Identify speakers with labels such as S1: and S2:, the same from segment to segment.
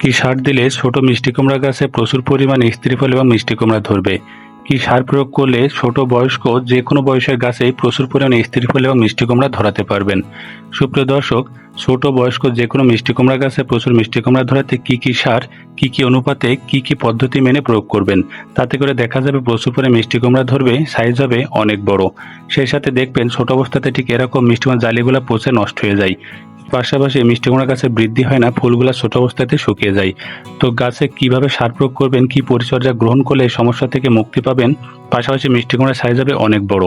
S1: কি সার দিলে ছোট মিষ্টি কুমড়া গাছে প্রচুর পরিমাণে স্ত্রী ফল এবং মিষ্টি কুমড়া ধরবে? কি সার প্রয়োগ করলে ছোট বয়স্ক যে কোনো বয়সের গাছেই প্রচুর পরিমাণে স্ত্রী ফল এবং মিষ্টি কুমড়া ধরাতে পারবেন? সুপ্রিয় দর্শক, ছোট বয়স্ক যে কোনো মিষ্টি কুমড়া গাছে প্রচুর মিষ্টি কুমড়া ধরাতে কি কি সার, কি কি অনুপাতে, কি কি পদ্ধতি মেনে প্রয়োগ করবেন? তাতে করে দেখা যাবে প্রচুর পরিমাণে মিষ্টি কুমড়া ধরবে সাইজ হবে অনেক বড়। সেই সাথে দেখবেন ছোট অবস্থাতে ঠিক এরকম মিষ্টি কুমড়া জালিগুলো পচে নষ্ট হয়ে যায়। পাশাপাশি মিষ্টি কুমড়া গাছে বৃদ্ধি হয় না, ফুলগুলা ছোট অবস্থাতে শুকিয়ে যায়। তো গাছে কীভাবে সার প্রয়োগ করবেন, কি পরিচর্যা গ্রহণ করলে এই সমস্যা থেকে মুক্তি পাবেন? পাশাপাশি মিষ্টি কুমড়ার সাইজ হবে অনেক বড়।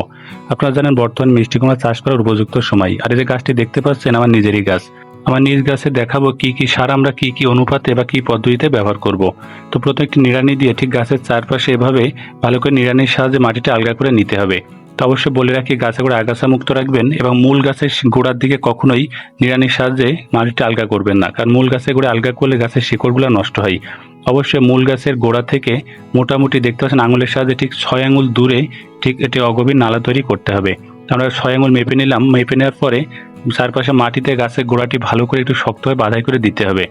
S1: আপনারা জানেন বর্তমান মিষ্টি কুমড়া চাষ করার উপযুক্ত সময়। আর এই যে গাছটি দেখতে পাচ্ছেন, আমার নিজেরই গাছ। আমার নিজ গাছে দেখাবো কি কি সার আমরা কি কি অনুপাতে বা কি পদ্ধতিতে ব্যবহার করব। তো প্রথমে একটি নিড়ানি দিয়ে ঠিক গাছের চারপাশে এভাবে ভালো করে নিড়ানির সাহায্যে মাটিটা আলগা করে নিতে হবে। তো অবশ্যই বলে রাখি, গাছে করে আগাছা মুক্ত রাখবেন এবং মূল গাছের গোড়ার দিকে কখনোই নিড়ানির সাহায্যে মাটিটা আলগা করবেন না। কারণ মূল গাছে করে আলগা করলে গাছের শিকড়গুলো নষ্ট হয়। অবশ্যই মূল গাছের গোড়া থেকে মোটামুটি দেখতে পাচ্ছেন আঙুলের সাহায্যে ঠিক ছয় আঙুল দূরে ঠিক এটি অগভীর নালা তৈরি করতে হবে। আমরা ছয় আঙুল মেপে নিলাম, মেপে নেওয়ার পরে চারপাশে মাটিতে গাছের গোড়াটি ভালো করে একটু শক্তভাবে বাধাই করে দিতে হবে।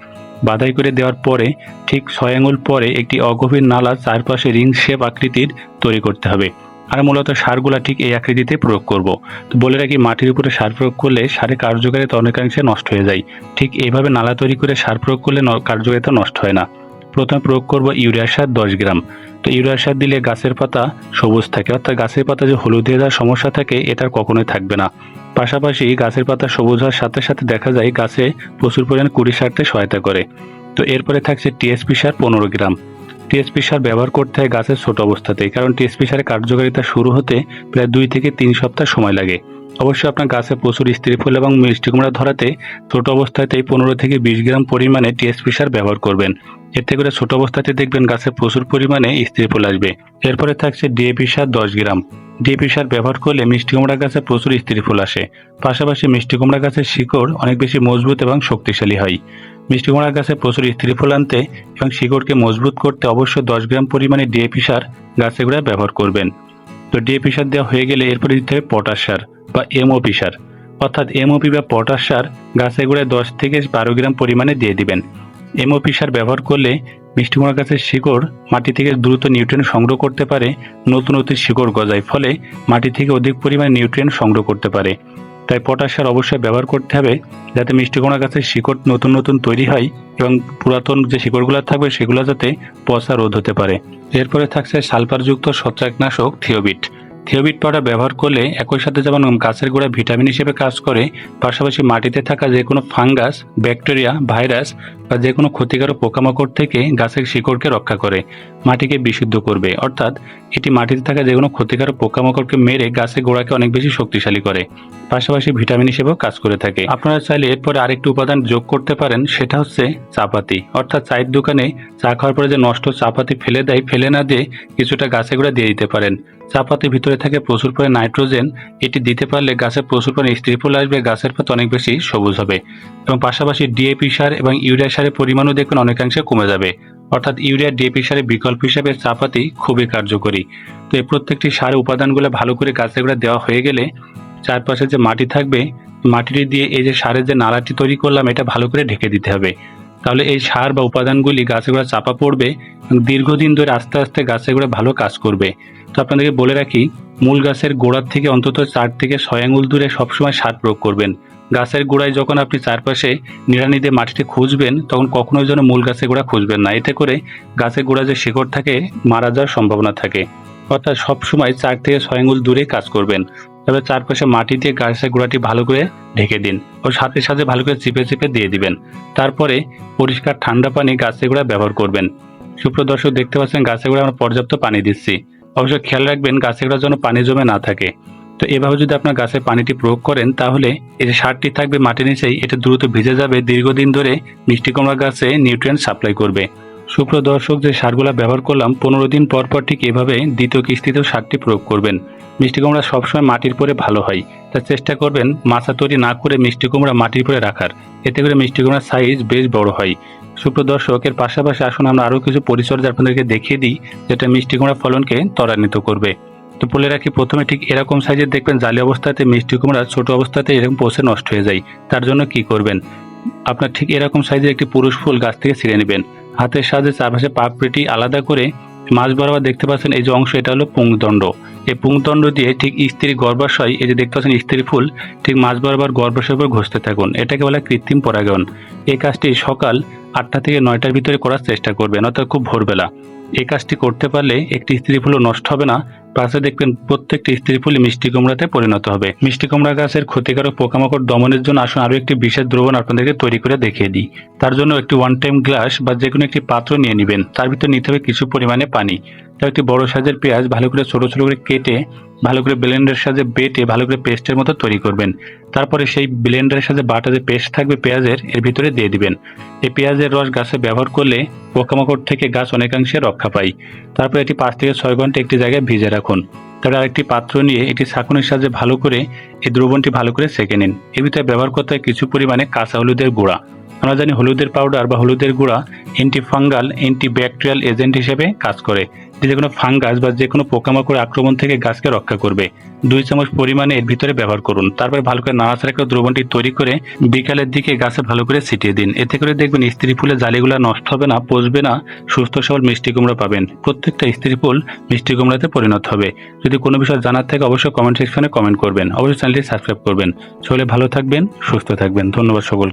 S1: বাধাই করে দেওয়ার পরে ঠিক ছয় আঙুল পরে একটি অগভীর নালা চারপাশে রিং শেপ আকৃতির তৈরি করতে হবে। আর মূলত সারগুলা ঠিক এই আকৃতিতে প্রয়োগ করব। তো বলে রাখি, মাটির উপরে সার প্রয়োগ করলে সারের কার্যকারিতা অনেকাংশে নষ্ট হয়ে যায়। ঠিক এইভাবে নালা তৈরি করে সার প্রয়োগ করলে কার্যকারিতা নষ্ট হয় না। প্রথমে প্রয়োগ করব ইউরিয়া সার দশ গ্রাম। তো ইউরিয়া সার দিলে গাছের পাতা সবুজ থাকে। অর্থাৎ গাছের পাতা যে হলুদ হয়ে যাওয়ার সমস্যা থাকে এটার কখনোই থাকবে না। পাশাপাশি গাছের পাতা সবুজ হওয়ার সাথে সাথে দেখা যায় গাছে প্রচুর পরিমাণে কুড়ি সারতে সহায়তা করে। তো এরপরে থাকছে টিএসপি সার পনেরো গ্রাম। টিএসপি সার ব্যবহার করতে হয় গাছের ছোট অবস্থাতেই, কারণ টিএসপি সারের কার্যকারিতা শুরু হতে প্রায় দুই থেকে তিন সপ্তাহ সময় লাগে। অবশ্যই আপনার গাছে প্রচুর স্ত্রী ফুল এবং মিষ্টি কুমড়া ধরাতে ছোট অবস্থাতেই পনেরো থেকে বিশ গ্রাম পরিমাণে টিএসপি সার ব্যবহার করবেন। এতে করে ছোট অবস্থাতে দেখবেন গাছে প্রচুর পরিমাণে স্ত্রী ফুল আসবে। এরপরে থাকছে ডিএপি সার দশ গ্রাম। ডিএপি সার ব্যবহার করলে মিষ্টি কুমড়া গাছে প্রচুর স্ত্রী ফুল আসে। পাশাপাশি মিষ্টি কুমড়া গাছের শিকড় অনেক বেশি মজবুত এবং শক্তিশালী হয়। মিষ্টি কুমড়া গাছে প্রচুর স্ত্রী ফুল আনতে এবং শিকড়কে মজবুত করতে অবশ্যই দশ গ্রাম পরিমাণে ডিএপি সার গাছে গোড়ায় ব্যবহার করবেন। তো ডিএপি সার দেওয়া হয়ে গেলে এরপরে দিতে হবে পটাশ সার বা এমওপি সার। অর্থাৎ এমওপি বা পটাশ সার গাছে গোড়ায় দশ থেকে বারো গ্রাম পরিমাণে দিয়ে দিবেন। এমওপি সার ব্যবহার করলে মিষ্টি কুমড়া গাছের শিকড় মাটি থেকে দ্রুত নিউট্রিয়েন্ট সংগ্রহ করতে পারে, নতুন নতুন শিকড় গজায়, ফলে মাটি থেকে অধিক পরিমাণে নিউট্রিয়েন্ট সংগ্রহ করতে পারে। তাই পটাশ সার অবশ্যই ব্যবহার করতে হবে যাতে মিষ্টি কুমড়া গাছের শিকড় নতুন নতুন তৈরি হয় এবং পুরাতন যে শিকড়গুলো থাকবে সেগুলো যাতে পচা রোধ হতে পারে। এরপরে থাকছে সালফারযুক্ত ছত্রাকনাশক থিওবিট। থিওবিট পাউডার ব্যবহার করলে একই সাথে যেমন গাছের গোড়া ভিটামিন হিসেবে কাজ করে, পাশাপাশি মাটিতে থাকা যে কোনো ফাঙ্গাস, ব্যাকটেরিয়া, ভাইরাস বা যে কোনো ক্ষতিকারক পোকামাকড় থেকে গাছের শিকড়কে রক্ষা করে, মাটিকে বিশুদ্ধ করবে। অর্থাৎ এটি মাটিতে থাকা যে কোনো ক্ষতিকারক পোকামাকড়কে মেরে গাছের গোড়াকে অনেক বেশি শক্তিশালী করে, পাশাপাশি ভিটামিন হিসেবেও কাজ করে থাকে। আপনারা চাইলে এরপরে আরেকটি উপাদান যোগ করতে পারেন, সেটা হচ্ছে চাপাতি। অর্থাৎ চায়ের দোকানে চা খাওয়ার পরে যে নষ্ট চাপাতি ফেলে দেয়, ফেলে না দিয়ে কিছুটা গাছে গোড়া দিয়ে দিতে পারেন। চাপাতির ভিতরে থাকে প্রচুর পরিমাণে নাইট্রোজেন, এটি দিতে পারলে গাছে প্রচুর পরিমাণে স্ত্রী ফুল আসবে, গাছের পাতা অনেক বেশি সবুজ হবে। এবং পাশাপাশি ডিএপি সার এবং ইউরিয়া সারের পরিমাণও দেখবেন অনেকাংশে কমে যাবে। অর্থাৎ ইউরিয়া ডিএপি সারের বিকল্প হিসেবে চাপাতি খুবই কার্যকরী। তো এই প্রত্যেকটি সারের উপাদানগুলো ভালো করে গাছে গোড়া দেওয়া হয়ে গেলে চারপাশে যে মাটি থাকবে, মাটিটি দিয়ে এই যে সারের যে নালাটি তৈরি করলাম, এটা ভালো করে ঢেকে দিতে হবে। তাহলে এই সার বা উপাদানগুলি গাছে গোড়া চাপা পড়বে দীর্ঘদিন ধরে আস্তে আস্তে গাছে গোড়া ভালো কাজ করবে। তো আপনাদেরকে বলে রাখি, মূল গাছের গোড়ার থেকে অন্তত চার থেকে ছয় আঙুল দূরে সবসময় সার প্রয়োগ করবেন। গাছের গোড়ায় যখন আপনি চারপাশে নিড়ানি দিয়ে মাটিতে খুঁজবেন, তখন কখনোই যেন মূল গাছের গোড়া খুঁজবেন না। এতে করে গাছের গোড়া যে শিকড় থাকে, মারা যাওয়ার সম্ভাবনা থাকে। অর্থাৎ সবসময় চার থেকে ছয় আঙুল দূরে কাজ করবেন। তবে চারপাশে মাটি দিয়ে গাছের গোড়াটি ভালো করে ঢেকে দিন ও সাথে সাথে ভালো করে চিপে চিপে দিয়ে দিবেন। তারপরে পরিষ্কার ঠান্ডা পানি গাছের গোড়া ব্যবহার করবেন। সুপ্রিয় দর্শক, দেখতে পাচ্ছেন গাছের গোড়া আমরা পর্যাপ্ত পানি দিচ্ছি। অবশ্যই খেয়াল রাখবেন গাছের গোড়ার জন্য পানি জমে না থাকে। তো এভাবে যদি আপনার গাছে পানিটি প্রয়োগ করেন, তাহলে এই যে সারটি থাকবে মাটির নিচেই, এটা দ্রুত ভিজে যাবে। দীর্ঘদিন ধরে মিষ্টি কুমড়া গাছে নিউট্রিয়েন্ট সাপ্লাই করবে। সুপ্রিয় দর্শক যে সারগুলা ব্যবহার করলাম, পনেরো দিন পর পর ঠিক এভাবে দ্বিতীয় কিস্তিতেও সারটি প্রয়োগ করবেন। মিষ্টি কুমড়া সবসময় মাটির পরে ভালো হয়। তা চেষ্টা করবেন মাছা তৈরি না করে মিষ্টি কুমড়া মাটির পরে রাখার। এতে করে মিষ্টি কুমড়ার সাইজ বেশ বড় হয়। সুপ্রিয় দর্শকের পাশাপাশি আসুন আমরা আরও কিছু পরিচর্যা আপনাদেরকে দেখিয়ে দিই, যেটা মিষ্টি কুমড়া ফলনকে ত্বরান্বিত করবে। তো বলে রাখি, প্রথমে ঠিক এরকম সাইজের দেখবেন জালি অবস্থাতে মিষ্টি কুমড়া ছোট অবস্থাতে এরকম পচে নষ্ট হয়ে যায়। তার জন্য কি করবেন? আপনার ঠিক এরকম সাইজের একটি পুরুষ ফুল গাছ থেকে ছিঁড়ে নেবেন। হাতের সাহায্যে চারপাশে পাপড়িটি আলাদা করে মাছ বরাবর দেখতে পাচ্ছেন এই যে অংশ, এটা হলো পুংদণ্ড এই পুংদণ্ড দিয়ে ঠিক স্ত্রী গর্ভাশয়, এই যে দেখতে পাচ্ছেন স্ত্রী ফুল, ঠিক মাছ বরাবর গর্ভাশয়ের উপর ঘষতে থাকুন। এটাকে বলা কৃত্রিম পরাগায়ন। এই কাজটি সকাল আটটা থেকে নয়টার ভিতরে করার চেষ্টা করবেন, অর্থাৎ খুব ভোরবেলা। এই কাজটি করতে পারলে একটি স্ত্রী ফুলও নষ্ট হবে না পাশে দেখবেন প্রত্যেকটি স্ত্রী ফুলই মিষ্টি কুমড়াতে পরিণত হবে। মিষ্টি কুমড়া গাছের ক্ষতিকারক পোকামাকড় দমনের জন্য আসুন আরও একটি বিশেষ দ্রবণ আপনাদেরকে তৈরি করে দেখিয়ে দিই। তার জন্য একটি ওয়ান টাইম গ্লাস বা যে কোনো একটি পাত্র নিয়ে নেবেন। তার ভিতরে নিতে হবে কিছু পরিমাণে পানি। তার একটি বড় সাইজের পেঁয়াজ ভালো করে ছোট ছোট করে কেটে, ভালো করে ব্লেন্ডারের সাথে বেটে, ভালো করে পেস্টের মতো তৈরি করবেন। তারপরে সেই ব্লেন্ডারের সাথে বাটা যে পেস্ট থাকবে পেঁয়াজের, এর ভিতরে দিয়ে দিবেন। এই পেঁয়াজের রস গাছে ব্যবহার করলে পোকামাকড় থেকে গাছ অনেকাংশে রক্ষা পায়। তারপর এটি পাঁচ থেকে ছয় ঘণ্টা একটি জায়গায় ভিজে রাখুন। তারপরে আরেকটি পাত্র নিয়ে একটি ছাঁকুনির সাহায্যে ভালো করে এই দ্রবণটি ভালো করে সেঁকে নিন। এর ভিতরে ব্যবহার করতে কিছু পরিমাণে কাঁচা হলুদের গুঁড়া। আমরা জানি হলুদের পাউডার বা হলুদের গুঁড়া অ্যান্টিফাঙ্গাল অ্যান্টিব্যাকটেরিয়াল এজেন্ট হিসেবে কাজ করে। যে কোনো ফাঙ্গাস বা যে কোনো পোকামাকড় আক্রমণ থেকে গাছকে রক্ষা করবে। দুই চামচ পরিমাণে এর ভিতরে ব্যবহার করুন। তারপরে ভালো করে নাড়াচাড়া করে দ্রবণটি তৈরি করে বিকালের দিকে গাছে ভালো করে ছিটিয়ে দিন। এতে করে দেখবেন স্ত্রী ফুলের জালিগুলো নষ্ট হবে না, পচবে না, সুস্থ সবল মিষ্টি কুমড়া পাবেন। প্রত্যেকটা স্ত্রী ফুল মিষ্টি কুমড়াতে পরিণত হবে। যদি কোনো বিষয় জানার থাকে অবশ্যই কমেন্ট সেকশনে কমেন্ট করবেন। অবশ্যই চ্যানেলটি সাবস্ক্রাইব করবেন। সকলে ভালো থাকবেন, সুস্থ থাকবেন। ধন্যবাদ সকল